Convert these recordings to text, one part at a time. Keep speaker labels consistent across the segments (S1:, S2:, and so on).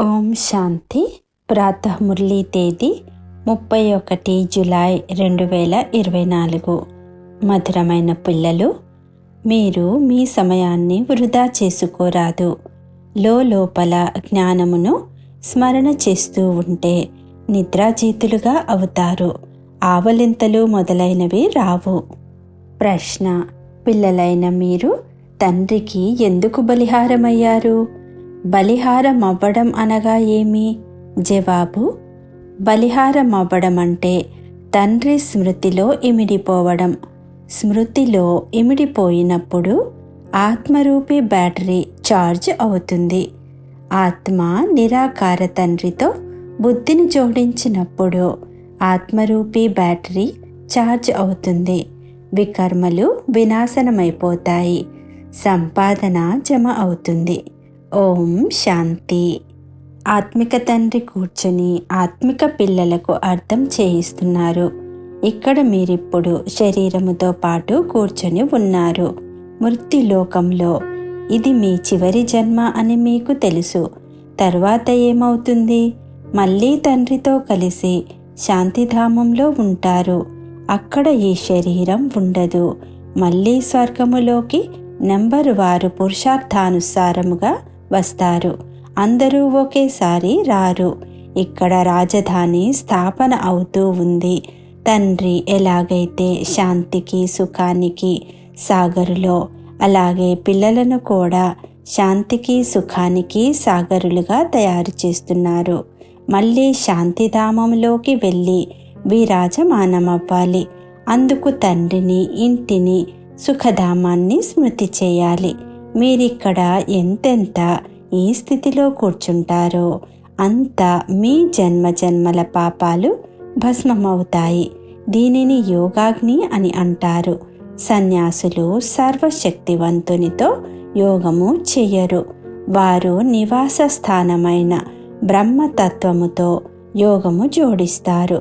S1: ఓం శాంతి. ప్రాతః మురళీ తేదీ ముప్పై ఒకటి జులై రెండు వేల ఇరవై నాలుగు. మధురమైన పిల్లలు మీరు మీ సమయాన్ని వృధా చేసుకోరాదు. లోపల జ్ఞానమును స్మరణ చేస్తూ ఉంటే నిద్రాజీతులుగా అవుతారు. ఆవలింతలు మొదలైనవి రావు. ప్రశ్న పిల్లలైన మీరు తండ్రికి ఎందుకు బలిహారమయ్యారు? బలిహారం అవ్వడం అనగా ఏమి? జవాబు బలిహారం అవ్వడం అంటే తండ్రి స్మృతిలో ఇమిడిపోవడం. స్మృతిలో ఇమిడిపోయినప్పుడు ఆత్మరూపి బ్యాటరీ ఛార్జ్ అవుతుంది. ఆత్మ నిరాకార తండ్రితో బుద్ధిని జోడించినప్పుడు ఆత్మరూపి బ్యాటరీ ఛార్జ్ అవుతుంది. వికర్మలు వినాశనమైపోతాయి. సంపాదన జమ అవుతుంది. ఓం శాంతి. ఆత్మిక తండ్రి కూర్చొని ఆత్మిక పిల్లలకు అర్థం చేయిస్తున్నారు. ఇక్కడ మీరిప్పుడు శరీరముతో పాటు కూర్చొని ఉన్నారు. మృత్యులోకంలో ఇది మీ చివరి జన్మ అని మీకు తెలుసు. తర్వాత ఏమవుతుంది? మళ్ళీ తండ్రితో కలిసి శాంతిధామంలో ఉంటారు. అక్కడ ఈ శరీరం ఉండదు. మళ్ళీ స్వర్గములోకి నెంబరు వారు పురుషార్థానుసారముగా వస్తారు. అందరూ ఒకేసారి రారు. ఇక్కడ రాజధాని స్థాపన అవుతూ ఉంది. తండ్రి ఎలాగైతే శాంతికి సుఖానికి సాగరులో అలాగే పిల్లలను కూడా శాంతికి సుఖానికి సాగరులుగా తయారు చేస్తున్నారు. మళ్ళీ శాంతిధామంలోకి వెళ్ళి విరాజమానమవ్వాలి. అందుకు తండ్రిని ఇంటిని సుఖధామాన్ని స్మృతి చేయాలి. మీరిక్కడ ఎంతెంత ఏ స్థితిలో కూర్చుంటారో అంత మీ జన్మ జన్మల పాపాలు భస్మమవుతాయి. దీనిని యోగాగ్ని అని అంటారు. సన్యాసులు సర్వశక్తివంతునితో యోగము చెయ్యరు. వారు నివాస స్థానమైన బ్రహ్మతత్వముతో యోగము జోడిస్తారు.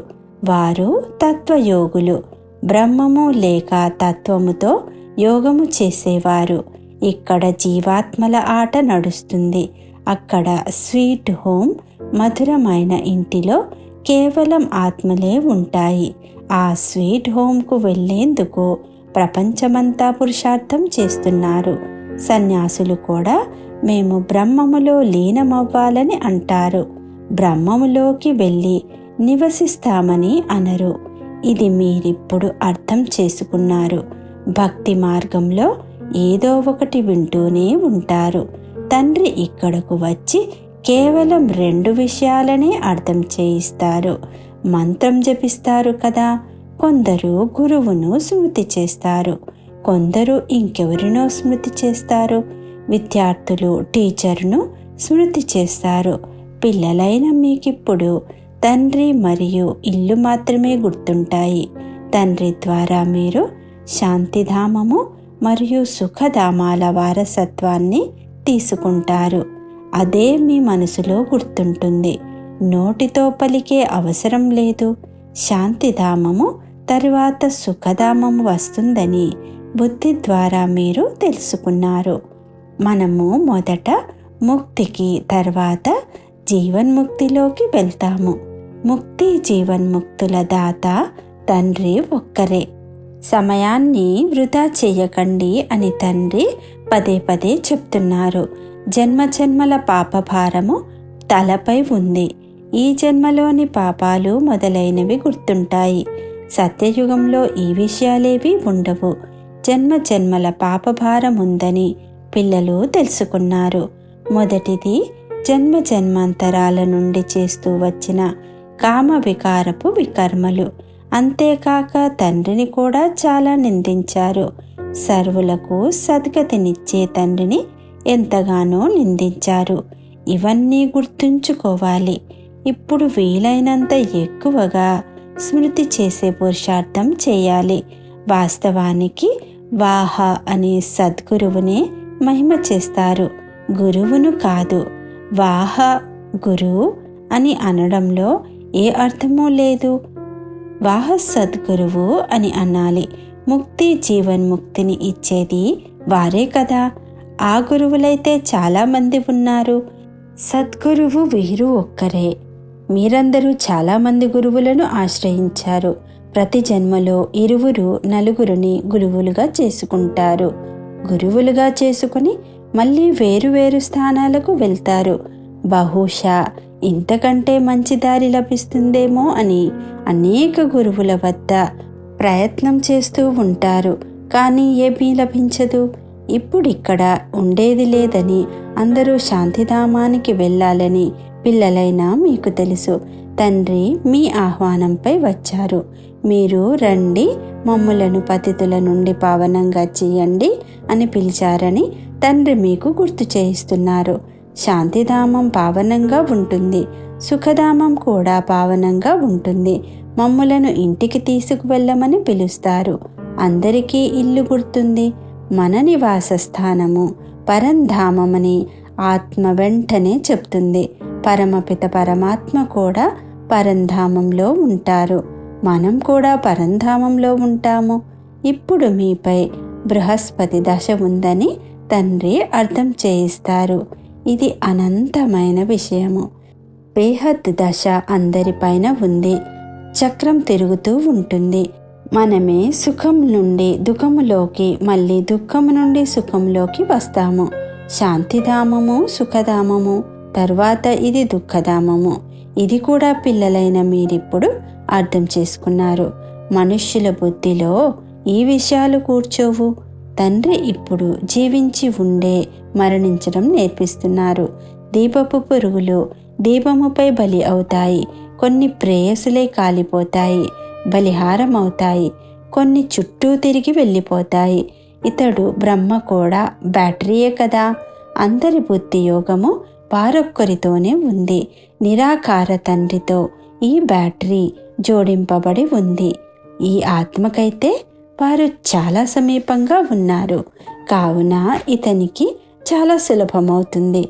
S1: వారు తత్వయోగులు. బ్రహ్మము లేక తత్వముతో యోగము చేసేవారు. ఇక్కడ జీవాత్మల ఆట నడుస్తుంది. అక్కడ స్వీట్ హోమ్ మధురమైన ఇంటిలో కేవలం ఆత్మలే ఉంటాయి. ఆ స్వీట్ హోమ్కు వెళ్ళేందుకు ప్రపంచమంతా పురుషార్థం చేస్తున్నారు. సన్యాసులు కూడా మేము బ్రహ్మములో లీనమవ్వాలని అంటారు. బ్రహ్మములోకి వెళ్ళి నివసిస్తామని అనరు. ఇది మీరిప్పుడు అర్థం చేసుకున్నారు. భక్తి మార్గంలో ఏదో ఒకటి వింటూనే ఉంటారు. తండ్రి ఇక్కడకు వచ్చి కేవలం రెండు విషయాలనే అర్థం చేయిస్తారు. మంత్రం జపిస్తారు కదా. కొందరు గురువును స్మృతి చేస్తారు. కొందరు ఇంకెవరినో స్మృతి చేస్తారు. విద్యార్థులు టీచర్ను స్మృతి చేస్తారు. పిల్లలైన మీకిప్పుడు తండ్రి మరియు ఇల్లు మాత్రమే గుర్తుంటాయి. తండ్రి ద్వారా మీరు శాంతిధామము మరియు సుఖధామాల వారసత్వాన్ని తీసుకుంటారు. అదే మీ మనసులో గుర్తుంటుంది. నోటితో పలికే అవసరం లేదు. శాంతిధామము తరువాత సుఖధామము వస్తుందని బుద్ధి ద్వారా మీరు తెలుసుకున్నారు. మనము మొదట ముక్తికి తర్వాత జీవన్ముక్తిలోకి వెళ్తాము. ముక్తి జీవన్ముక్తుల దాత తండ్రి ఒక్కరే. సమయాన్ని వృధా చేయకండి అని తండ్రి పదే పదే చెప్తున్నారు. జన్మ జన్మల పాపభారము తలపై ఉంది. ఈ జన్మలోని పాపాలు మొదలైనవి గుర్తుంటాయి. సత్యయుగంలో ఈ విషయాలేవి ఉండవు. జన్మ జన్మల పాపభారం ఉందని పిల్లలు తెలుసుకున్నారు. మొదటిది జన్మ జన్మాంతరాల నుండి చేస్తూ వచ్చిన కామ వికారపు వికర్మలు. అంతేకాక తండ్రిని కూడా చాలా నిందించారు. సర్వులకు సద్గతినిచ్చే తండ్రిని ఎంతగానో నిందించారు. ఇవన్నీ గుర్తుంచుకోవాలి. ఇప్పుడు వీలైనంత ఎక్కువగా స్మృతి చేసే పురుషార్థం చేయాలి. వాస్తవానికి వాహ అనే సద్గురువునే మహిమ చేస్తారు. గురువును కాదు వాహ గురువు అని అనడంలో ఏ అర్థమూ లేదు. వాహ సద్గురువు అని అనాలి. ముక్తి జీవన్ముక్తిని ఇచ్చేది వారే కదా. ఆ గురువులైతే చాలామంది ఉన్నారు. సద్గురువు వీరు ఒక్కరే. మీరందరూ చాలామంది గురువులను ఆశ్రయించారు. ప్రతి జన్మలో ఇరువురు నలుగురిని గురువులుగా చేసుకుంటారు. గురువులుగా చేసుకుని మళ్ళీ వేరువేరు స్థానాలకు వెళ్తారు. బహుశా ఇంతకంటే మంచి దారి లభిస్తుందేమో అని అనేక గురువుల వద్ద ప్రయత్నం చేస్తూ ఉంటారు. కానీ ఏమీ లభించదు. ఇప్పుడు ఇక్కడ ఉండేది లేదని అందరూ శాంతిధామానికి వెళ్ళాలని పిల్లలైనా మీకు తెలుసు. తండ్రి మీ ఆహ్వానంపై వచ్చారు. మీరు రండి మమ్ములను పతితుల నుండి పావనంగా చేయండి అని పిలిచారని తండ్రి మీకు గుర్తు చేయిస్తున్నారు. శాంతిధామం పావనంగా ఉంటుంది. సుఖధామం కూడా పావనంగా ఉంటుంది. మమ్ములను ఇంటికి తీసుకువెళ్ళమని పిలుస్తారు. అందరికీ ఇల్లు గుర్తుంది. మన నివాస స్థానము పరంధామమని ఆత్మ వెంటనే చెప్తుంది. పరమపిత పరమాత్మ కూడా పరంధామంలో ఉంటారు. మనం కూడా పరంధామంలో ఉంటాము. ఇప్పుడు మీపై బృహస్పతి దశ ఉందని తండ్రి అర్థం చేయిస్తారు. ఇది అనంతమైన విషయము. బేహద్ దశ అందరిపైన ఉంది. చక్రం తిరుగుతూ ఉంటుంది. మనమే సుఖం నుండి దుఃఖములోకి మళ్ళీ దుఃఖము నుండి సుఖంలోకి వస్తాము. శాంతిధామము సుఖధామము తర్వాత ఇది దుఃఖధామము. ఇది కూడా పిల్లలైన మీరిప్పుడు అర్థం చేసుకున్నారు. మనుష్యుల బుద్ధిలో ఈ విషయాలు కూర్చోవు. తండ్రి ఇప్పుడు జీవించి ఉండే మరణించడం నేర్పిస్తున్నారు. దీపపు పురుగులు దీపముపై బలి అవుతాయి. కొన్ని ప్రేయసులే కాలిపోతాయి. బలిహారం అవుతాయి కొన్ని చుట్టూ తిరిగి వెళ్ళిపోతాయి. ఇతడు బ్రహ్మ కూడా బ్యాటరీయే కదా. అందరి బుద్ధి యోగము వారొక్కరితోనే ఉంది. నిరాకార తండ్రితో ఈ బ్యాటరీ జోడింపబడి ఉంది. ఈ ఆత్మకైతే వారు చాలా సమీపంగా ఉన్నారు. కావున ఇతనికి చాలా సులభమవుతుంది.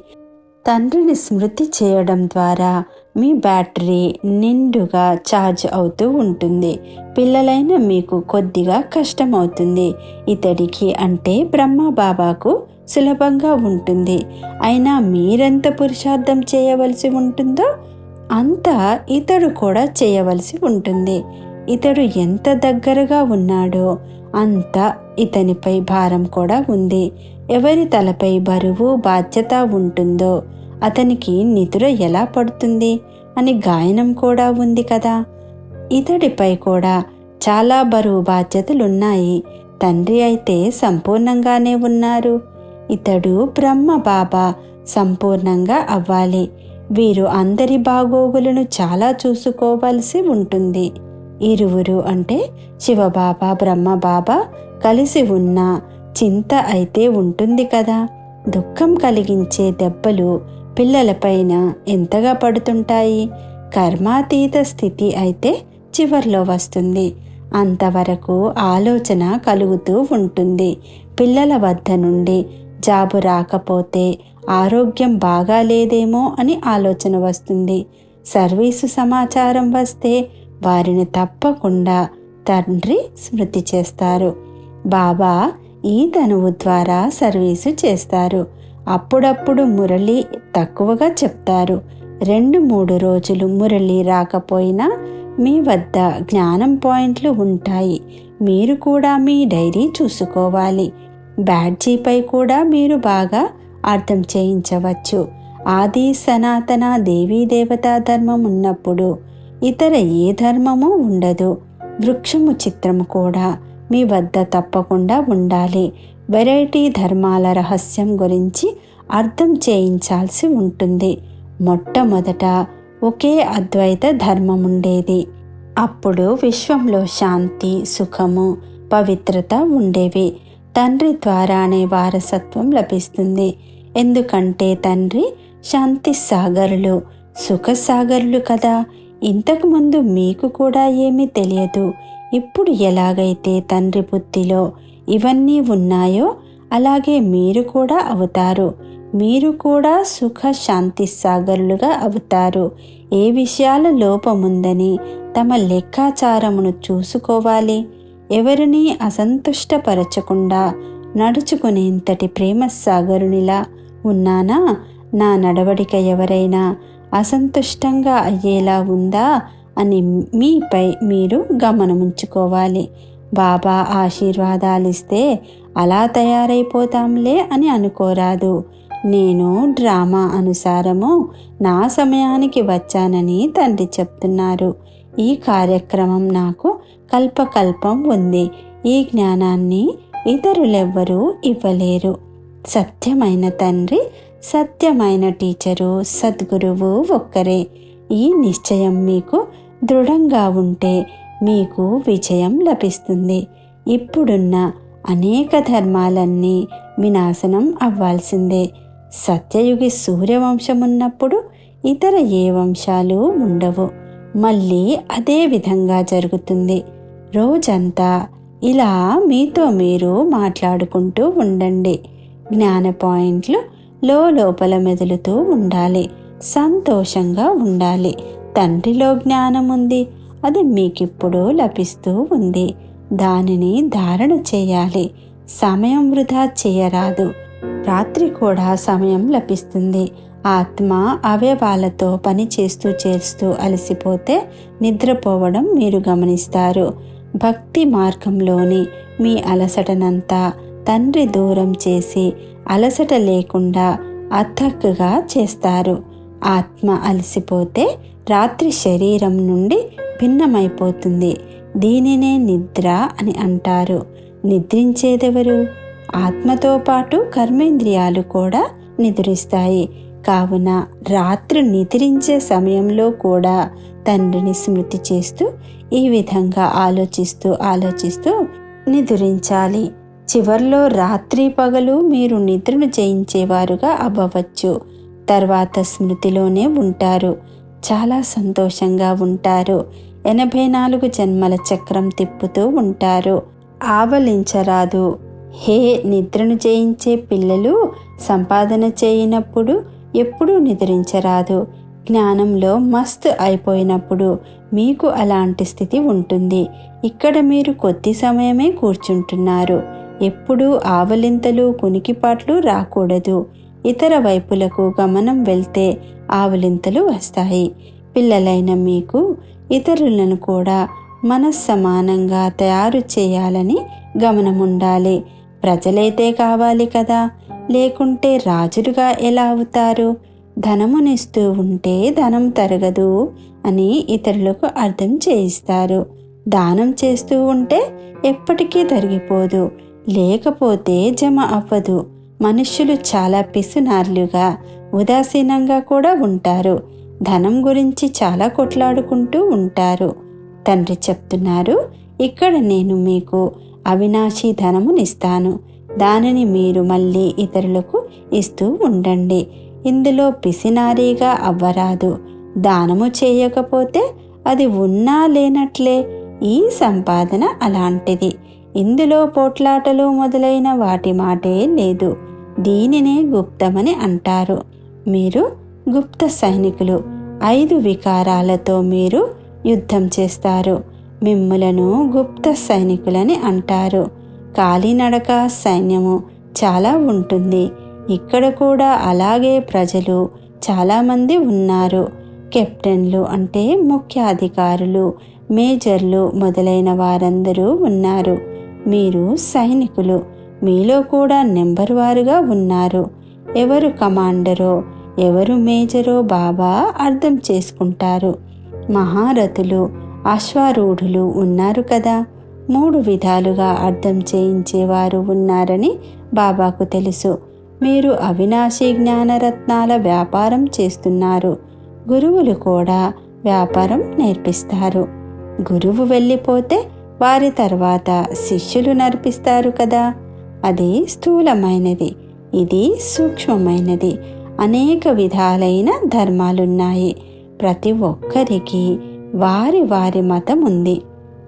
S1: తండ్రిని స్మృతి చేయడం ద్వారా మీ బ్యాటరీ నిండుగా ఛార్జ్ అవుతూ ఉంటుంది. పిల్లలైన మీకు కొద్దిగా కష్టమవుతుంది. ఇతడికి అంటే బ్రహ్మ బాబాకు సులభంగా ఉంటుంది. అయినా మీరెంత పురుషార్థం చేయవలసి ఉంటుందో అంత ఇతడు కూడా చేయవలసి ఉంటుంది. ఇతడు ఎంత దగ్గరగా ఉన్నాడో అంత ఇతనిపై భారం కూడా ఉంది. ఎవరి తలపై బరువు బాధ్యత ఉంటుందో అతనికి నిద్ర ఎలా పడుతుంది అని గాయనం కూడా ఉంది కదా. ఇతడిపై కూడా చాలా బరువు బాధ్యతలున్నాయి. తండ్రి అయితే సంపూర్ణంగానే ఉన్నారు. ఇతడు బ్రహ్మ బాబా సంపూర్ణంగా అవ్వాలి. వీరు అందరి బాగోగులను చాలా చూసుకోవలసి ఉంటుంది. ఇరువురు అంటే శివబాబా బ్రహ్మబాబా కలిసి ఉన్న చింత అయితే ఉంటుంది కదా. దుఃఖం కలిగించే దెబ్బలు పిల్లలపైన ఎంతగా పడుతుంటాయి? కర్మాతీత స్థితి అయితే చివర్లో వస్తుంది. అంతవరకు ఆలోచన కలుగుతూ ఉంటుంది. పిల్లల వద్ద నుండి జాబు రాకపోతే ఆరోగ్యం బాగాలేదేమో అని ఆలోచన వస్తుంది. సర్వీసు సమాచారం వస్తే వారిని తప్పకుండా తండ్రి స్మృతి చేస్తారు. బాబా ఈ ధనువు ద్వారా సర్వీసు చేస్తారు. అప్పుడప్పుడు మురళి తక్కువగా చెప్తారు. రెండు మూడు రోజులు మురళి రాకపోయినా మీ వద్ద జ్ఞానం పాయింట్లు ఉంటాయి. మీరు కూడా మీ డైరీ చూసుకోవాలి. బ్యాడ్జీపై కూడా మీరు బాగా అర్థం చేయించవచ్చు. ఆది సనాతన దేవీ దేవతా ధర్మం ఉన్నప్పుడు ఇతర ఏ ధర్మము ఉండదు. వృక్షము చిత్రము కూడా మీ వద్ద తప్పకుండా ఉండాలి. వెరైటీ ధర్మాల రహస్యం గురించి అర్థం చేయించాల్సి ఉంటుంది. మొట్టమొదట ఒకే అద్వైత ధర్మం ఉండేది అప్పుడు విశ్వంలో శాంతి సుఖము పవిత్రత ఉండేవి. తండ్రి ద్వారానే వారసత్వం లభిస్తుంది. ఎందుకంటే తండ్రి శాంతి సాగరులు సుఖసాగరులు కదా. ఇంతకుముందు మీకు కూడా ఏమీ తెలియదు. ఇప్పుడు ఎలాగైతే తండ్రి బుద్ధిలో ఇవన్నీ ఉన్నాయో అలాగే మీరు కూడా అవుతారు. మీరు కూడా సుఖ శాంతి సాగరులుగా అవుతారు. ఏ విషయాల లోపముందని తమ లెక్కాచారమును చూసుకోవాలి. ఎవరిని అసంతుష్టపరచకుండా నడుచుకునేంతటి ప్రేమ సాగరునిలా ఉన్నానా? నా నడవడిక ఎవరైనా అసంతుష్టంగా అయ్యేలా ఉందా అని మీపై మీరు గమనముంచుకోవాలి. బాబా ఆశీర్వాదాలిస్తే అలా తయారైపోతాంలే అని అనుకోరాదు. నేను డ్రామా అనుసారము నా సమయానికి వచ్చానని తండ్రి చెప్తున్నారు. ఈ కార్యక్రమం నాకు కల్పకల్పం ఉంది. ఈ జ్ఞానాన్ని ఇతరులెవ్వరూ ఇవ్వలేరు. సత్యమైన తండ్రి సత్యమైన టీచరు సద్గురువు ఒక్కరే. ఈ నిశ్చయం మీకు దృఢంగా ఉంటే మీకు విజయం లభిస్తుంది. ఇప్పుడున్న అనేక ధర్మాలన్నీ వినాశనం అవ్వాల్సిందే. సత్యయుగి సూర్యవంశం ఉన్నప్పుడు ఇతర ఏ వంశాలు ఉండవు. మళ్ళీ అదే విధంగా జరుగుతుంది. రోజంతా ఇలా మీతో మీరు మాట్లాడుకుంటూ ఉండండి. జ్ఞాన పాయింట్లు లోపల మెదులుతూ ఉండాలి. సంతోషంగా ఉండాలి. తండ్రిలో జ్ఞానం ఉంది అది మీకిప్పుడు లభిస్తూ ఉంది. దానిని ధారణ చేయాలి. సమయం వృధా చేయరాదు. రాత్రి కూడా సమయం లభిస్తుంది. ఆత్మ అవయవాలతో పని చేస్తూ చేస్తూ అలసిపోతే నిద్రపోవడం మీరు గమనిస్తారు. భక్తి మార్గంలోని మీ అలసటనంతా తండ్రి దూరం చేసి అలసట లేకుండా అథక్కుగా చేస్తారు. ఆత్మ అలసిపోతే రాత్రి శరీరం నుండి భిన్నమైపోతుంది. దీనినే నిద్ర అని అంటారు. నిద్రించేదెవరు? ఆత్మతో పాటు కర్మేంద్రియాలు కూడా నిద్రిస్తాయి. కావున రాత్రి నిద్రించే సమయంలో కూడా తండ్రిని స్మృతి చేస్తూ ఈ విధంగా ఆలోచిస్తూ ఆలోచిస్తూ నిద్రించాలి. చివర్లో రాత్రి పగలు మీరు నిద్రను జయించేవారుగా అవ్వవచ్చు. తర్వాత స్మృతిలోనే ఉంటారు. చాలా సంతోషంగా ఉంటారు. ఎనభై నాలుగు జన్మల చక్రం తిప్పుతూ ఉంటారు. ఆవలించరాదు. హే నిద్రను చేయించే పిల్లలు సంపాదన చేయనప్పుడు ఎప్పుడూ నిద్రించరాదు. జ్ఞానంలో మస్తు అయిపోయినప్పుడు మీకు అలాంటి స్థితి ఉంటుంది. ఇక్కడ మీరు కొద్ది సమయమే కూర్చుంటున్నారు. ఎప్పుడూ ఆవలింతలు కునికిపాట్లు రాకూడదు. ఇతర వైపులకు గమనం వెళ్తే ఆవలింతలు వస్తాయి. పిల్లలైన మీకు ఇతరులను కూడా మనస్సమానంగా తయారు చేయాలని గమనముండాలి. ప్రజలైతే కావాలి కదా. లేకుంటే రాజులుగా ఎలా అవుతారు? ధనమునిస్తూ ఉంటే ధనం తరగదు అని ఇతరులకు అర్థం చేయిస్తారు. దానం చేస్తూ ఉంటే ఎప్పటికీ తరిగిపోదు. లేకపోతే జమ అవ్వదు. మనుష్యులు చాలా పిసునార్లుగా ఉదాసీనంగా కూడా ఉంటారు. ధనం గురించి చాలా కొట్లాడుకుంటూ ఉంటారు. తండ్రి చెప్తున్నారు ఇక్కడ నేను మీకు అవినాశి ధనమునిస్తాను. దానిని మీరు మళ్ళీ ఇతరులకు ఇస్తూ ఉండండి. ఇందులో పిసినారీగా అవ్వరాదు. దానము చేయకపోతే అది ఉన్నా లేనట్లే. ఈ సంపాదన అలాంటిది. ఇందులో పోట్లాటలు మొదలైన వాటి మాటే లేదు. దీనినే గుప్తమని అంటారు. మీరు గుప్త సైనికులు. ఐదు వికారాలతో మీరు యుద్ధం చేస్తారు. మిమ్ములను గుప్త సైనికులని అంటారు. కాలినడక సైన్యము చాలా ఉంటుంది. ఇక్కడ కూడా అలాగే ప్రజలు చాలామంది ఉన్నారు. కెప్టెన్లు అంటే ముఖ్య అధికారులు మేజర్లు మొదలైన వారందరూ ఉన్నారు. మీరు సైనికులు. మీలో కూడా నెంబర్ వారుగా ఉన్నారు. ఎవరు కమాండరో ఎవరు మేజరో బాబా అర్థం చేసుకుంటారు. మహారథులు అశ్వారూఢులు ఉన్నారు కదా. మూడు విధాలుగా అర్థం చేయించేవారు ఉన్నారని బాబాకు తెలుసు. మీరు అవినాశి జ్ఞానరత్నాల వ్యాపారం చేస్తున్నారు. గురువులు కూడా వ్యాపారం నేర్పిస్తారు. గురువు వెళ్ళిపోతే వారి తర్వాత శిష్యులు నడిపిస్తారు కదా. అది స్థూలమైనది. ఇది సూక్ష్మమైనది. అనేక విధాలైన ధర్మాలున్నాయి. ప్రతి ఒక్కరికి వారి వారి మతం ఉంది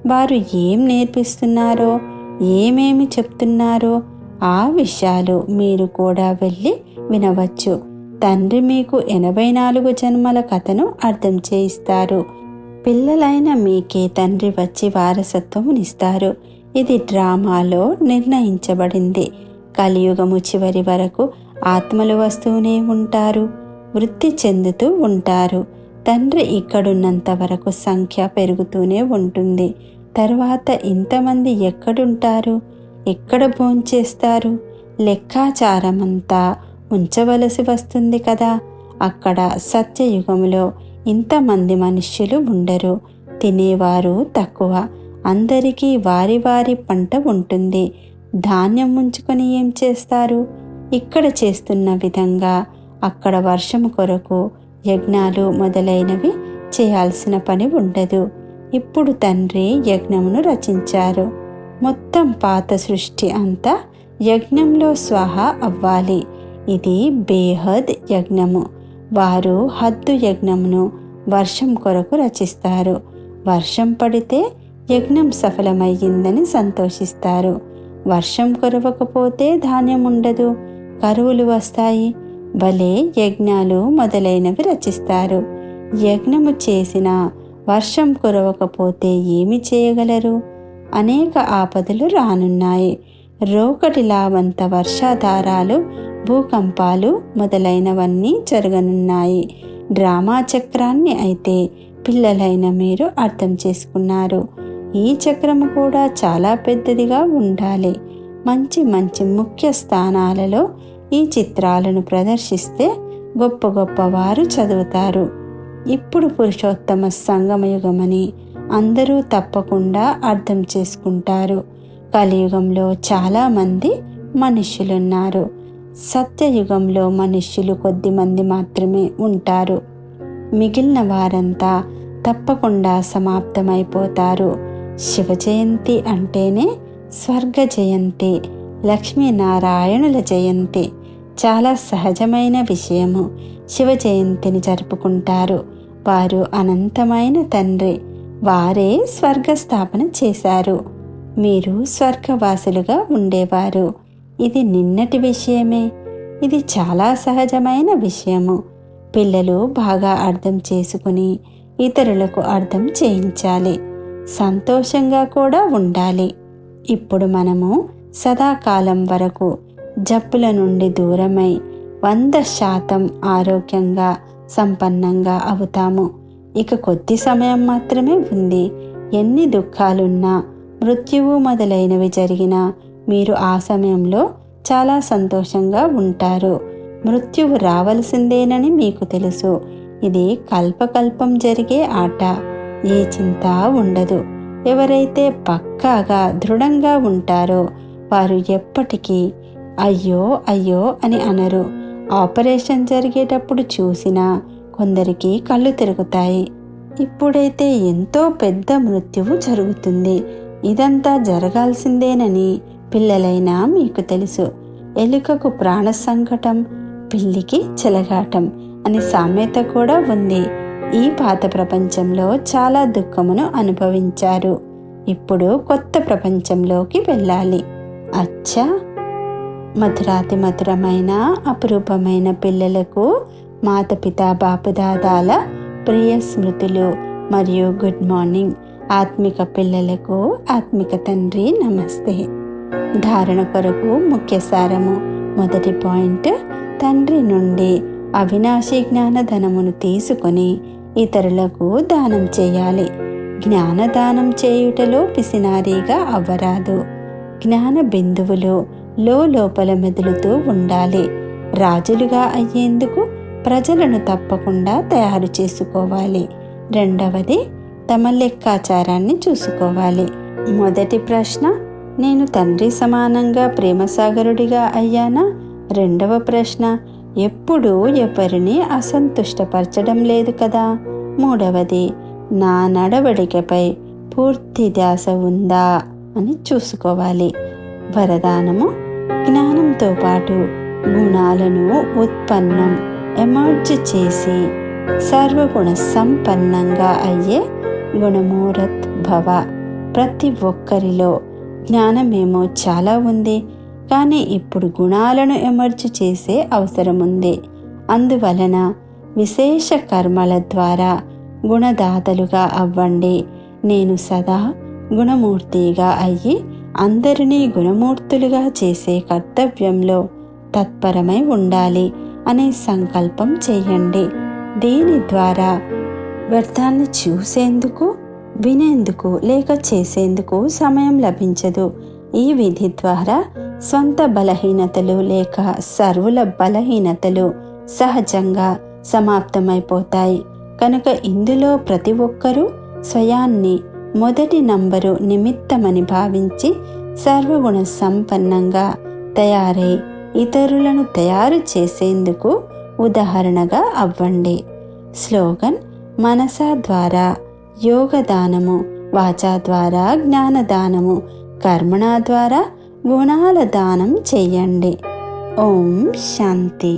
S1: వారు ఏం నేర్పిస్తున్నారో ఏమేమి చెప్తున్నారో ఆ విషయాలు మీరు కూడా వెళ్ళి వినవచ్చు. తండ్రి మీకు ఎనభై నాలుగు జన్మల కథను అర్థం చేయిస్తారు. పిల్లలైన మీకే తండ్రి వచ్చి వారసత్వమునిస్తారు ఇది డ్రామాలో నిర్ణయించబడింది. కలియుగము చివరి వరకు ఆత్మలు వస్తూనే ఉంటారు. వృత్తి చెందుతూ ఉంటారు. తండ్రి ఇక్కడున్నంత వరకు సంఖ్య పెరుగుతూనే ఉంటుంది. తర్వాత ఇంతమంది ఎక్కడుంటారు? ఎక్కడ భోంచేస్తారు? లెక్కాచారమంతా ఉంచవలసి వస్తుంది కదా. అక్కడ సత్యయుగంలో ఇంతమంది మనుష్యులు ఉండరు. తినేవారు తక్కువ. అందరికీ వారి వారి పంట ఉంటుంది. ధాన్యం ఉంచుకొని ఏం చేస్తారు? ఇక్కడ చేస్తున్న విధంగా అక్కడ వర్షం కొరకు యజ్ఞాలు మొదలైనవి చేయాల్సిన పని ఉండదు. ఇప్పుడు తండ్రి యజ్ఞమును రచించారు. మొత్తం పాత సృష్టి అంతా యజ్ఞంలో స్వాహ అవ్వాలి. ఇది బేహద్ యజ్ఞము. వారు హద్దు యజ్ఞమును వర్షం కొరకు రచిస్తారు. వర్షం పడితే యజ్ఞం సఫలమయ్యిందని సంతోషిస్తారు. వర్షం కురవకపోతే ధాన్యం ఉండదు కరువులు వస్తాయి. భలే యజ్ఞాలు మొదలైనవి రచిస్తారు. యజ్ఞము చేసిన వర్షం కురవకపోతే ఏమి చేయగలరు? అనేక ఆపదలు రానున్నాయి. రోకటిలావంత వర్షాధారాలు భూకంపాలు మొదలైనవన్నీ జరగనున్నాయి. డ్రామా చక్రాన్ని అయితే పిల్లలైన మీరు అర్థం చేసుకున్నారు. ఈ చక్రము కూడా చాలా పెద్దదిగా ఉండాలి. మంచి మంచి ముఖ్య స్థానాలలో ఈ చిత్రాలను ప్రదర్శిస్తే గొప్ప గొప్ప వారు చదువుతారు. ఇప్పుడు పురుషోత్తమ సంగమయుగమని అందరూ తప్పకుండా అర్థం చేసుకుంటారు. కలియుగంలో చాలామంది మనుష్యులున్నారు. సత్యయుగంలో మనుష్యులు కొద్దిమంది మాత్రమే ఉంటారు. మిగిలిన వారంతా తప్పకుండా సమాప్తమైపోతారు. శివ జయంతి అంటేనే స్వర్గ జయంతి లక్ష్మీనారాయణుల జయంతి. చాలా సహజమైన విషయము. శివ జయంతిని జరుపుకుంటారు. వారు అనంతమైన తండ్రి. వారే స్వర్గస్థాపన చేశారు. మీరు స్వర్గవాసులుగా ఉండేవారు. ఇది నిన్నటి విషయమే. ఇది చాలా సహజమైన విషయము. పిల్లలు బాగా అర్థం చేసుకుని ఇతరులకు అర్థం చేయించాలి. సంతోషంగా కూడా ఉండాలి. ఇప్పుడు మనము సదాకాలం వరకు జబ్బుల నుండి దూరమై వంద శాతం ఆరోగ్యంగా సంపన్నంగా అవుతాము. ఇక కొద్ది సమయం మాత్రమే ఉంది. ఎన్ని దుఃఖాలున్నా మృత్యువు మొదలైనవి జరిగినా మీరు ఆ సమయంలో చాలా సంతోషంగా ఉంటారు. మృత్యువు రావలసిందేనని మీకు తెలుసు. ఇది కల్పకల్పం జరిగే ఆట. ఏ చింత ఉండదు. ఎవరైతే పక్కాగా దృఢంగా ఉంటారో వారు ఎప్పటికీ అయ్యో అయ్యో అని అనరు. ఆపరేషన్ జరిగేటప్పుడు చూసినా కొందరికి కళ్ళు తిరుగుతాయి. ఇప్పుడైతే ఎంతో పెద్ద మృత్యువు జరుగుతుంది. ఇదంతా జరగాల్సిందేనని పిల్లలైనా మీకు తెలుసు. ఎలుకకు ప్రాణ సంకటం పిల్లికి చెలగాటం అని సామెత కూడా ఉంది. ఈ పాత ప్రపంచంలో చాలా దుఃఖమును అనుభవించారు. ఇప్పుడు కొత్త ప్రపంచంలోకి వెళ్ళాలి. అచ్చా! మధురాతి మధురమైన అపురూపమైన పిల్లలకు మాతపిత బాపుదాదాల ప్రియ స్మృతులు మరియు గుడ్ మార్నింగ్. ఆత్మిక పిల్లలకు ఆత్మిక తండ్రి నమస్తే. ధారణ కొరకు ముఖ్య సారము. మొదటి పాయింట్ తండ్రి నుండి అవినాశి జ్ఞానధనమును తీసుకొని ఇతరులకు దానం చేయాలి. జ్ఞానదానం చేయుటలో పిసినారీగా అవ్వరాదు. జ్ఞాన బిందువులు లోపల మెదులుతూ ఉండాలి. రాజులుగా అయ్యేందుకు ప్రజలను తప్పకుండా తయారు చేసుకోవాలి. రెండవది తమ లెక్కాచారాన్ని చూసుకోవాలి. మొదటి ప్రశ్న నేను తండ్రి సమానంగా ప్రేమసాగరుడిగా అయ్యానా? రెండవ ప్రశ్న ఎప్పుడూ ఎవరిని అసంతుష్టపరచడం లేదు కదా? మూడవది నా నడవడికపై పూర్తి ధ్యాస ఉందా? అని చూసుకోవాలి. వరదానము జ్ఞానంతో పాటు గుణాలను ఉత్పన్నం ఎమర్జ్ చేసి సర్వగుణ సంపన్నంగా అయ్యే గుణమూరత్ భవ ప్రతి ఒక్కరిలో జ్ఞానమేమో చాలా ఉంది. కానీ ఇప్పుడు గుణాలను ఎమర్చి చేసే అవసరం ఉంది అందువలన విశేష కర్మల ద్వారా గుణదాతలుగా అవ్వండి. నేను సదా గుణమూర్తిగా అయ్యి అందరినీ గుణమూర్తులుగా చేసే కర్తవ్యంలో తత్పరమై ఉండాలి అనే సంకల్పం చేయండి. దీని ద్వారా వ్యర్థాన్ని చూసేందుకు వినేందుకు లేక చేసేందుకు సమయం లభించదు. ఈ విధి ద్వారా సొంత బలహీనతలు లేక సర్వుల బలహీనతలు సహజంగా సమాప్తమైపోతాయి. కనుక ఇందులో ప్రతి ఒక్కరూ స్వయాన్ని మొదటి నంబరు నిమిత్తమని భావించి సర్వగుణ సంపన్నంగా తయారై ఇతరులను తయారు చేసేందుకు ఉదాహరణగా అవ్వండి. స్లోగన్ మనస ద్వారా యోగదానము వాచా ద్వారా జ్ఞానదానము కర్మణ ద్వారా గుణాల దానం చేయండి. ఓం శాంతి.